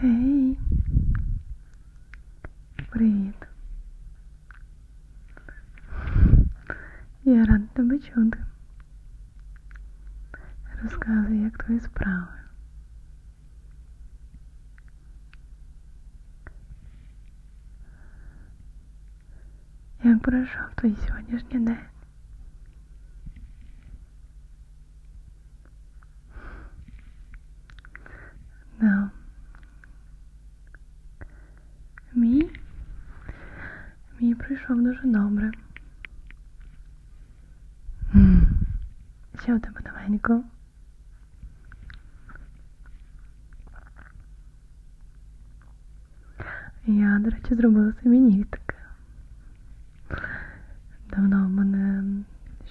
Гей. Привіт. Я рада тебе чути. Розказуй, як твої справи. Як пройшов твій сьогоднішній день? Да. Мій? Дуже добре. Що у тебе новенького? Я, до речі, зробила собі нігтики. Давно в мене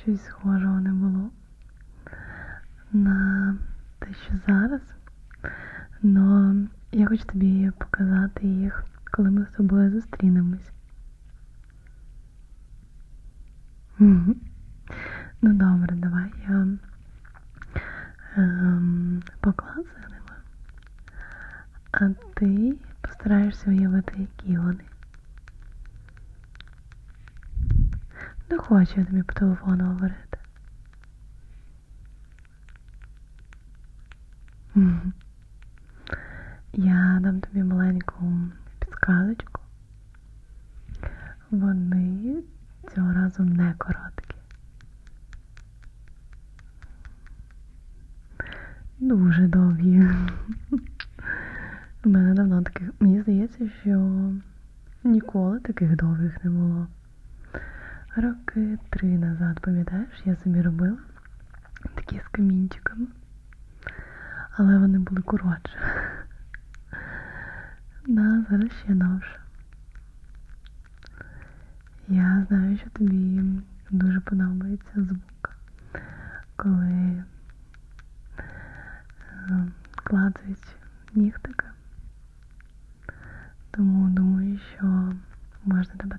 щось схожого не було на те, що зараз. Но я хочу тобі показати їх, коли ми з тобою зустрінемось. Ну добре, давай я ем, поклацаю ними, а ти постараєшся уявити, які вони. Не хочу я тобі по телефону говорити. Я дам тобі маленьку підказочку. Вони цього разу не короткі. Дуже довгі. У мене давно таких. Мені здається, що ніколи таких довгих не було. Роки три назад, пам'ятаєш, я собі робила такі з камінчиками, але вони були коротше. Да, зараз ще довше. Я знаю, що тобі дуже подобається звук, коли е, клацають нігтики. Тому думаю, що можна тебе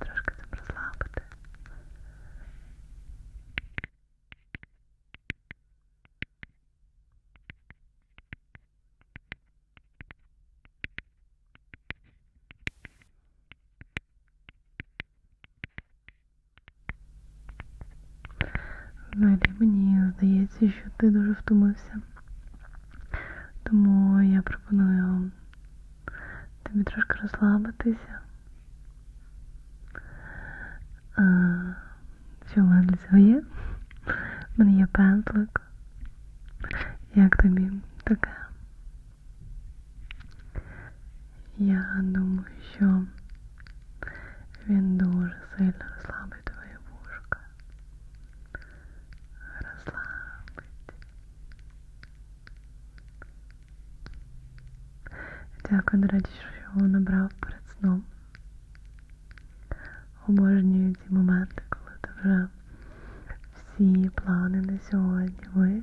Взагалі мені здається, що ти дуже втомився. Тому я пропоную тобі трошки розслабитися. Що в мене для цього є? У мене є пензлик. Як тобі таке? Я думаю, що він дуже сильно До речі, що набрав перед сном. Обожнюю ці моменти, коли ти вже всі плани на сьогодні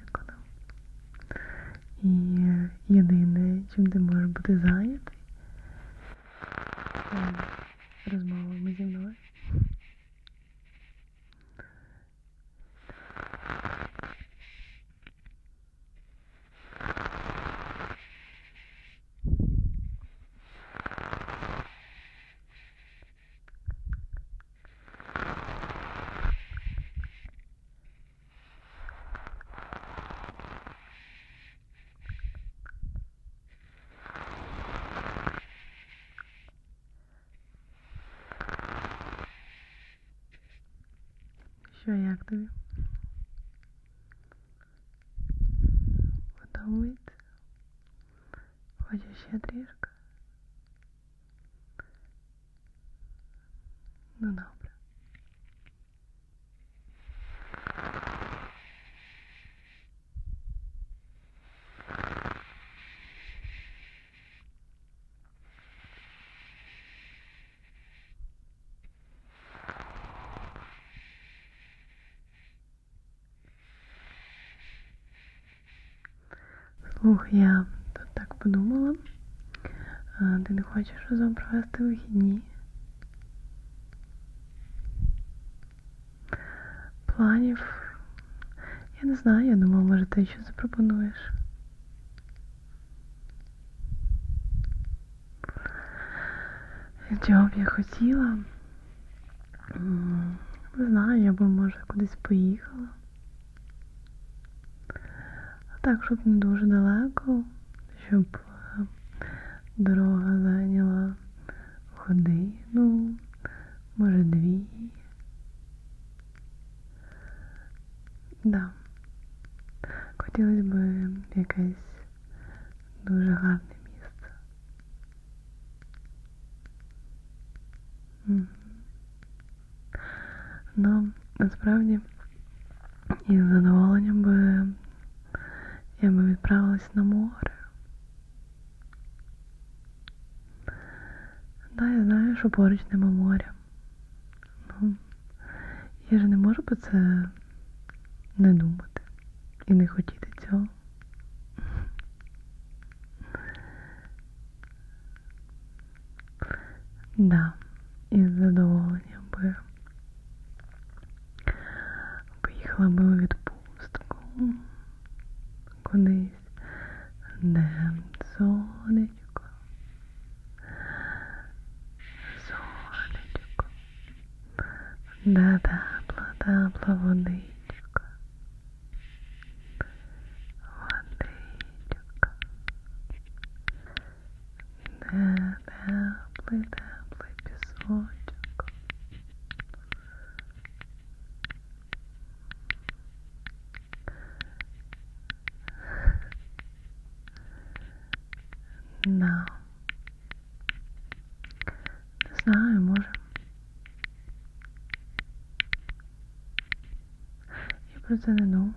Що як тобі? Подобається? Хочеш ще трішки? Ну добре. Слухай, я тут так подумала. А, ти не хочеш разом провести вихідні? Планів. Я не знаю, я думала, може, ти що запропонуєш. Чого б я хотіла? Не знаю, я би може кудись поїхала. Так, щоб не дуже далеко, щоб е, дорога зайняла годину, може дві. Да. Хотілося б якесь дуже гарне місце. Ну, насправді, із задоволенням би я би відправилась на море. Да, я знаю, що поруч нема моря. Ну, я ж не можу про це не думати і не хотіти цього. Да, із задоволенням би поїхала би у відпустку кудись, де сонечко, сонечко, де тепла, тепла водичка, водичка, де теплий пісочок. Да. Не знаю, може. Я про це не думала.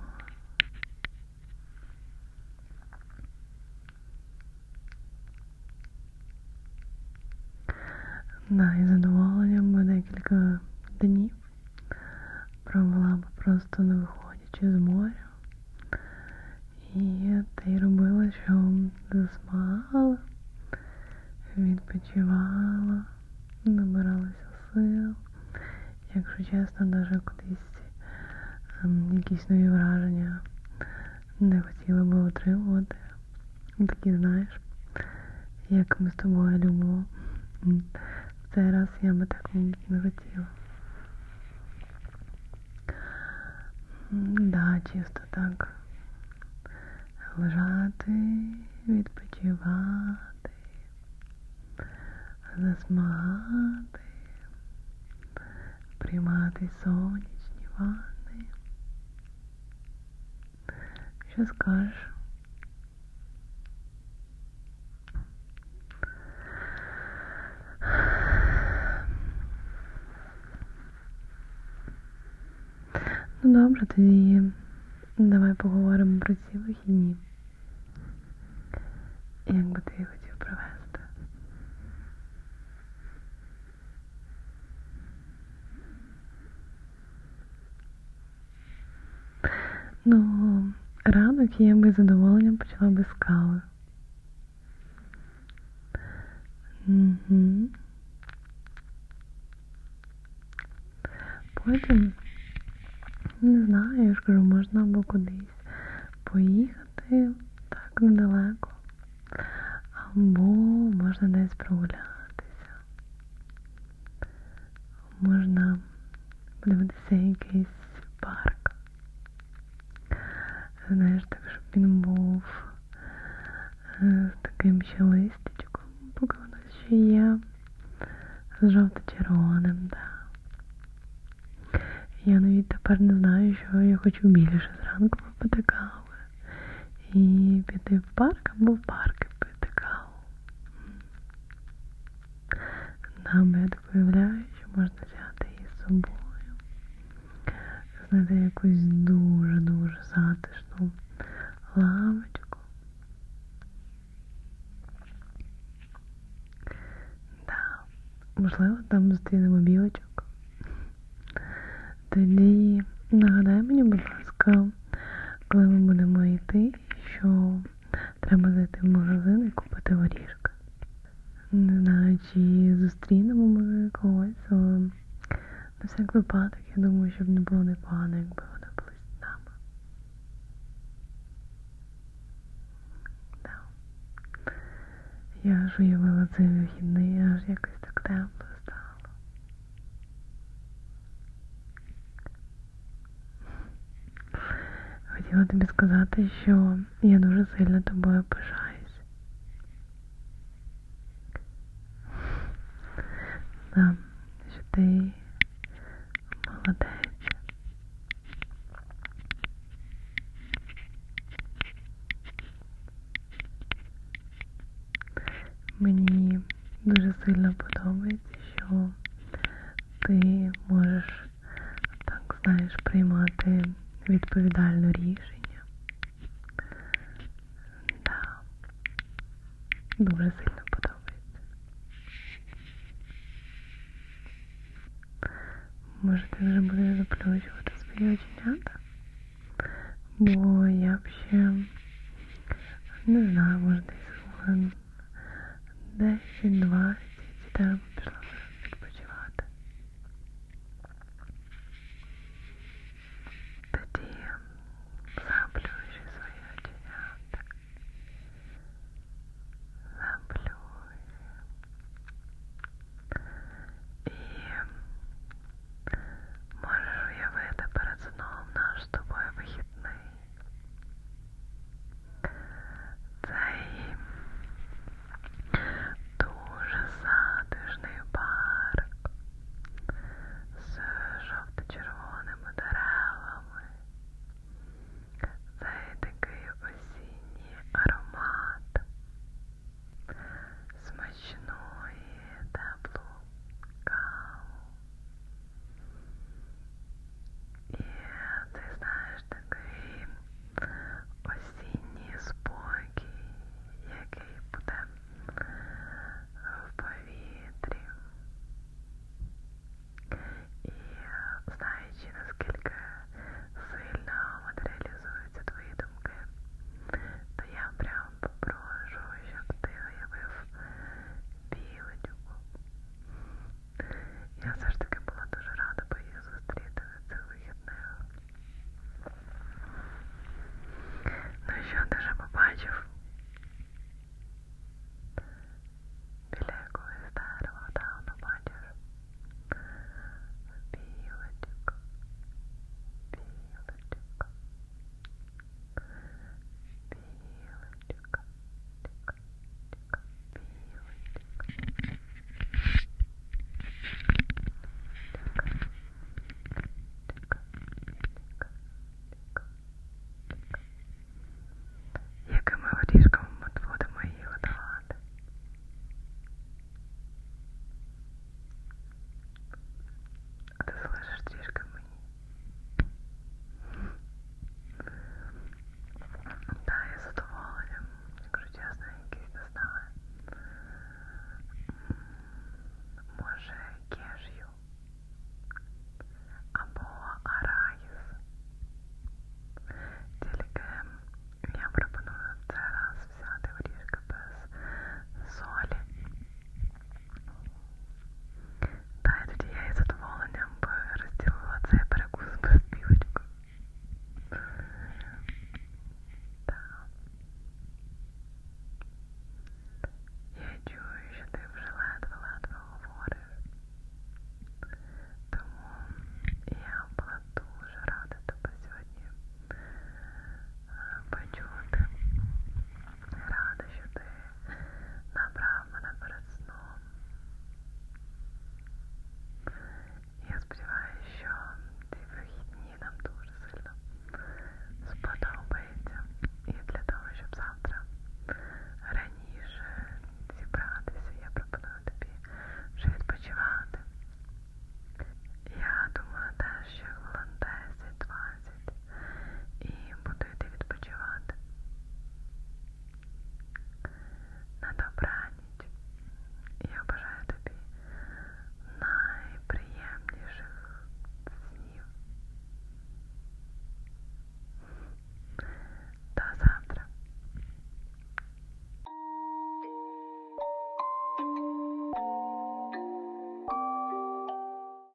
Да, і задоволенням би декілька днів провела б просто не виходячи з моря. І те й робила, що засмагала, відпочивала, набиралася сил. Якщо чесно, навіть кудись якісь нові враження не хотіла би отримувати. Такі, знаєш, як ми з тобою любимо. В цей раз я би так не хотіла. Да, чисто так. Лежати, відпочивати, засмагати, приймати сонячні ванни. Що скажеш? Ну добре, тоді давай поговоримо про ці вихідні. Як би ти їх хотів провести? Ну, ранок я би з задоволенням почала би з кави. Угу. Потім, не знаю, я ж кажу, можна або кудись поїхати так недалеко. Або можна десь прогулятися. Можна подивитися якийсь парк. Знаєш, так, щоб він був з таким ще листячком, поки воно ще є. З жовто-червоним, так. Да. Я навіть тепер не знаю, що я хочу більше зранку попити каву. І піти в парк або в парк пити каву. Нам я так уявляю, що можна взяти її з собою. Знайти якусь дуже-дуже затишну лавочку. Да. Можливо, там зустрінемо білочок. Тоді нагадай мені, будь ласка, коли ми будемо йти, що треба зайти в магазин і купити горішки. Не знаю, чи зустрінемо ми когось, на всяк випадок, я думаю, щоб не було непогано, якби вони були з нами. Да. Я ж уявила цей вихідний, аж якось так тепло стало. Хотіла тобі сказати, що я дуже сильно тобою пишаюсь. Да, що ти... знаєш, приймати відповідальне рішення. Да. Дуже сильно подобається. Може ти вже будеш заплющувати свої оченята? Бо я б ще не знаю, може десь хвилин 10-20 і теж пішла